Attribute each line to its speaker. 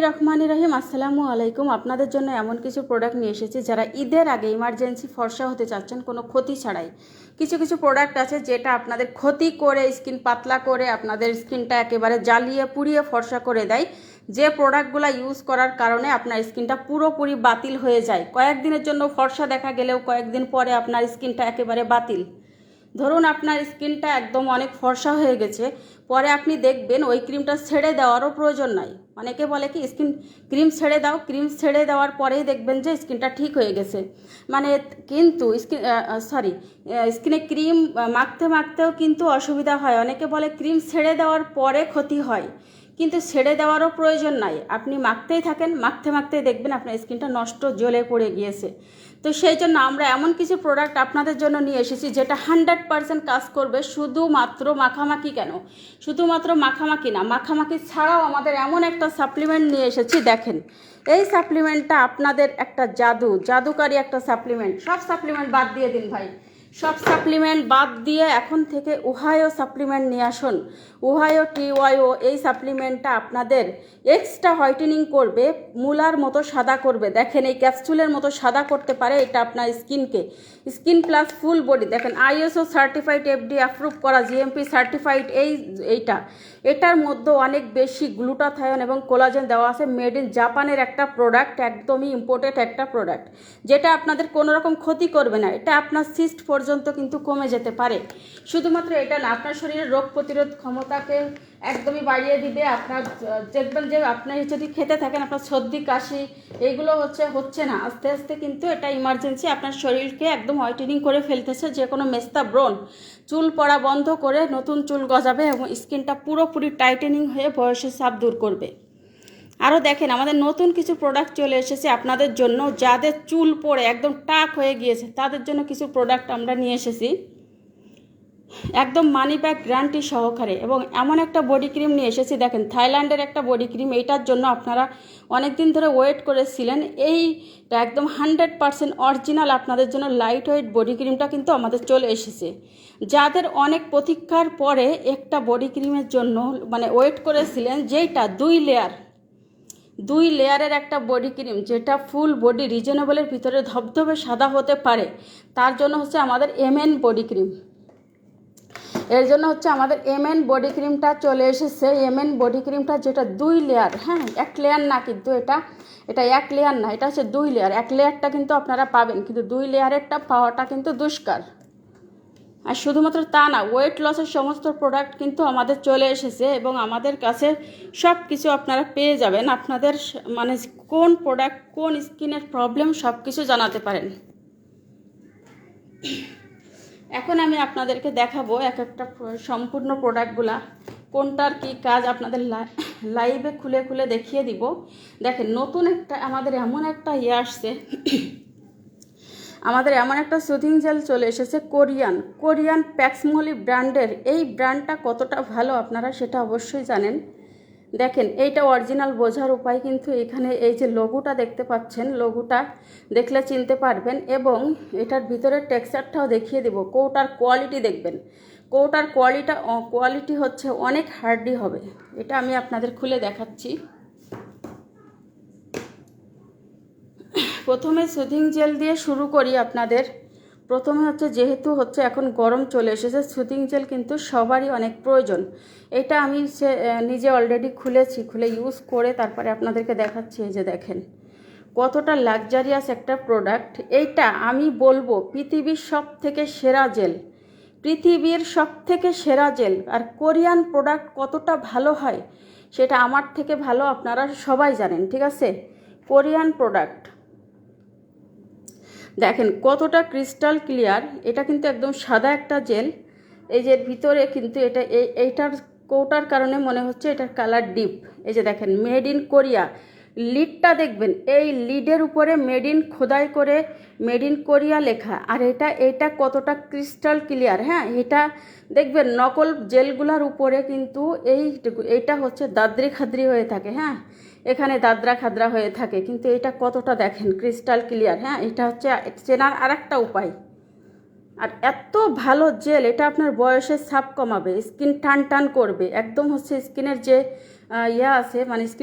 Speaker 1: রহমান রহিম, আসসালামু আলাইকুম। আপনাদের জন্য এমন কিছু প্রোডাক্ট নিয়ে এসেছি যারা ঈদের আগে ইমার্জেন্সি ফর্সা হতে চাচ্ছেন, কোনো ক্ষতি ছাড়াই। কিছু কিছু প্রোডাক্ট আছে যেটা আপনাদের ক্ষতি করে স্কিন পাতলা করে, আপনাদের স্কিনটা একেবারে জ্বালিয়ে, পুড়িয়ে, ফর্সা করে দেয়। যে প্রোডাক্টগুলো ইউজ করার কারণে আপনার স্কিনটা পুরোপুরি বাতিল হয়ে যায়। কয়েকদিনের জন্য ফর্সা দেখা গেলেও কয়েকদিন পরে আপনার স্কিনটা একেবারে বাতিল। ধরুন আপনার স্কিনটা একদম অনেক ফর্সা হয়ে গেছে, পরে আপনি দেখবেন ওই ক্রিমটা ছেড়ে দেওয়ারও প্রয়োজন নাই। অনেকে বলে কি, স্কিন ক্রিম ছেড়ে দাও, ক্রিম ছেড়ে দেওয়ার পরেই দেখবেন যে স্কিনটা ঠিক হয়ে গেছে। মানে কিন্তু স্কিন সরি স্কিনে ক্রিম মাখতে, মাখতেও কিন্তু অসুবিধা হয়। অনেকে বলে ক্রিম ছেড়ে দেওয়ার পরে ক্ষতি হয়। কিন্তু ছেড়ে দেওয়ারও প্রয়োজন নাই। আপনি মাখতেই থাকেন, মাখতে মাখতেই দেখবেন আপনার স্কিনটা নষ্ট, জ্বলে পড়ে গিয়েছে। তো সেই জন্য আমরা এমন কিছু প্রোডাক্ট আপনাদের জন্য নিয়ে এসেছি যেটা হান্ড্রেড পারসেন্ট কাজ করবে শুধুমাত্র মাখামাখি কেন? শুধুমাত্র মাখামাখি না, মাখামাখি ছাড়াও আমাদের এমন একটা সাপ্লিমেন্ট নিয়ে এসেছি, দেখেন। এই সাপ্লিমেন্টটা আপনাদের একটা জাদু, জাদুকারী একটা সাপ্লিমেন্ট সব সাপ্লিমেন্ট বাদ দিয়ে দিন ভাই। সব সাপ্লিমেন্ট বাদ দিয়ে এখন থেকে উহায়ো সাপ্লিমেন্ট নিয়ে আসুন। উহায়ো টিওয়াইও এই সাপ্লিমেন্টটা আপনাদের এক্সট্রা হোয়াইটেনিং করবে, মূলার মতো সাদা করবে। দেখেন এই ক্যাপসুলের মতো সাদা করতে পারে এটা আপনার স্কিনকে। Skin plus full body. দেখেন আইএসও সার্টিফাইড, এফডি অ্যাপ্রুভ করা, জিএমপি সার্টিফাইড, এই এইটা। এটার মধ্যে অনেক বেশি গ্লুটাথায়ন এবং কোলাজেন দেওয়া আছে। মেড ইন জাপানের একটা প্রোডাক্ট, একদমই ইম্পোর্টেড একটা প্রোডাক্ট। যেটা আপনাদের কোনো রকম ক্ষতি করবে না। এটা আপনার সিস্ট পর্যন্ত কিন্তু কমে যেতে পারে। শুধুমাত্র এটা না, আপনার শরীরের রোগ প্রতিরোধ ক্ষমতাকে একদমই বাড়িয়ে দিবে। আপনার, দেখবেন যে আপনি যদি খেতে থাকেন, আপনার সর্দি, কাশি এইগুলো হচ্ছে হচ্ছে না। আস্তে আস্তে কিন্তু এটা ইমার্জেন্সি আপনার শরীরকে একদম হোয়াইটেনিং করে ফেলতেছে, যে কোনো মেস্তা ব্রণ। চুল পড়া বন্ধ করে নতুন চুল গজাবে এবং স্কিনটা পুরোপুরি টাইটেনিং হয়ে বয়সের চাপ দূর করবে। আরও দেখেন, আমাদের নতুন কিছু প্রোডাক্ট চলে এসেছে আপনাদের জন্য, যাদের চুল পড়ে একদম টাক হয়ে গিয়েছে, তাদের জন্য কিছু প্রোডাক্ট আমরা নিয়ে এসেছি। একদম মানি ব্যাগ গ্যারান্টি সহকারে, এবং এমন একটা বডি ক্রিম নিয়ে এসেছি, দেখেন, থাইল্যান্ডের একটা বডি ক্রিম এইটার জন্য আপনারা অনেক দিন ধরে ওয়েট করেছিলেন। এইটা একদম হান্ড্রেড পারসেন্ট অরিজিনাল আপনাদের জন্য লাইট ওয়েট বডি ক্রিমটা কিন্তু আমাদের চলে এসেছে। যাদের অনেক প্রতীক্ষার পরে একটা বডি ক্রিমের জন্য মানে ওয়েট করেছিলেন, যেইটা দুই লেয়ার দুই লেয়ারের একটা বডি ক্রিম, যেটা ফুল বডি রিজনেবলের ভিতরে ধবধবে সাদা হতে পারে, তার জন্য হচ্ছে আমাদের এমএন বডি ক্রিম। এর জন্য হচ্ছে আমাদের এমএন বডি ক্রিমটা চলে এসেছে। এমএন বডি ক্রিমটা যেটা দুই লেয়ার হ্যাঁ এক লেয়ার না কিন্তু এটা এটা এক লেয়ার না, এটা হচ্ছে দুই লেয়ার। এক লেয়ারটা কিন্তু আপনারা পাবেন, কিন্তু দুই লেয়ারেরটা পাওয়াটা কিন্তু দুষ্কার। আর শুধুমাত্র তা না ওয়েট লসের সমস্ত প্রোডাক্ট কিন্তু আমাদের চলে এসেছে এবং আমাদের কাছে সব কিছু আপনারা পেয়ে যাবেন। আপনাদের মানে কোন প্রোডাক্ট কোন স্কিনের প্রবলেম সব কিছু জানাতে পারেন। এখন আমি আপনাদেরকে দেখাবো এক একটা সম্পূর্ণ প্রোডাক্টগুলা কোনটার কি কাজ আপনাদের লাইভে খুলে খুলে দেখিয়ে দিব। দেখেন, নতুন একটা, আমাদের এমন একটা ইয়ে আসছে। আমাদের এমন একটা সুদিং জেল চলে এসেছে কোরিয়ান কোরিয়ান প্যাক্সমলি ব্র্যান্ডের। এই ব্র্যান্ডটা কতটা ভালো আপনারা সেটা অবশ্যই জানেন। দেখেন, এইটা অরিজিনাল বোঝার উপায় কিন্তু এখানে এই যে লঘুটা দেখতে পাচ্ছেন লঘুটা দেখলে চিনতে পারবেন এবং এটার ভিতরের টেক্সচারটাও দেখিয়ে দেব। কৌটার কোয়ালিটি দেখবেন। কৌটার কোয়ালিটা কোয়ালিটি হচ্ছে অনেক হার্ডি হবে। এটা আমি আপনাদের খুলে দেখাচ্ছি। প্রথমে সুদিং জেল দিয়ে শুরু করি আপনাদের। প্রথমে হচ্ছে যেহেতু হচ্ছে এখন গরম চলে এসেছে, সুদিং জেল কিন্তু সবারই অনেক প্রয়োজন। এটা আমি সে নিজে অলরেডি খুলেছি, খুলে ইউজ করে তারপরে আপনাদেরকে দেখাচ্ছি, এই যে দেখেন। কতটা লাক্সারিয়াস একটা প্রোডাক্ট এইটা আমি বলব পৃথিবীর সব থেকে সেরা জেল। পৃথিবীর সব থেকে সেরা জেল। আর কোরিয়ান প্রোডাক্ট কতটা ভালো হয়, সেটা আমার থেকে ভালো আপনারা সবাই জানেন, ঠিক আছে? কোরিয়ান প্রোডাক্ট দেখেন কতটা ক্রিস্টাল ক্লিয়ার, এটা কিন্তু একদম সাদা একটা জেল। এই যে ভিতরে কিন্তু এটা, এই, এইটার কৌটার কারণে মনে হচ্ছে এটার কালার ডিপ। এই যে দেখেন, মেড ইন কোরিয়া। লিডটা দেখবেন, এই লিডের উপরে মেড ইন খোদাই করে মেড ইন কোরিয়া লেখা। আর এটা এটা কতটা ক্রিস্টাল ক্লিয়ার হ্যাঁ? এটা দেখবেন, নকল জেলগুলার উপরে কিন্তু এই এইটা হচ্ছে দাদ্রি খাদ্রি হয়ে থাকে হ্যাঁ? এখানে দাদরা খাদরা হয়ে থাকে। কিন্তু এটা কতটা দেখেন? ক্রিস্টাল ক্লিয়ার হ্যাঁ? এটা হচ্ছে চেনার আর একটা উপায়। আর এত ভালো জেল, এটা আপনার বয়সের ছাপ কমাবে, স্কিন টান টান করবে। একদম হচ্ছে স্কিনের যে ইয়ে আছে মানে স্কিন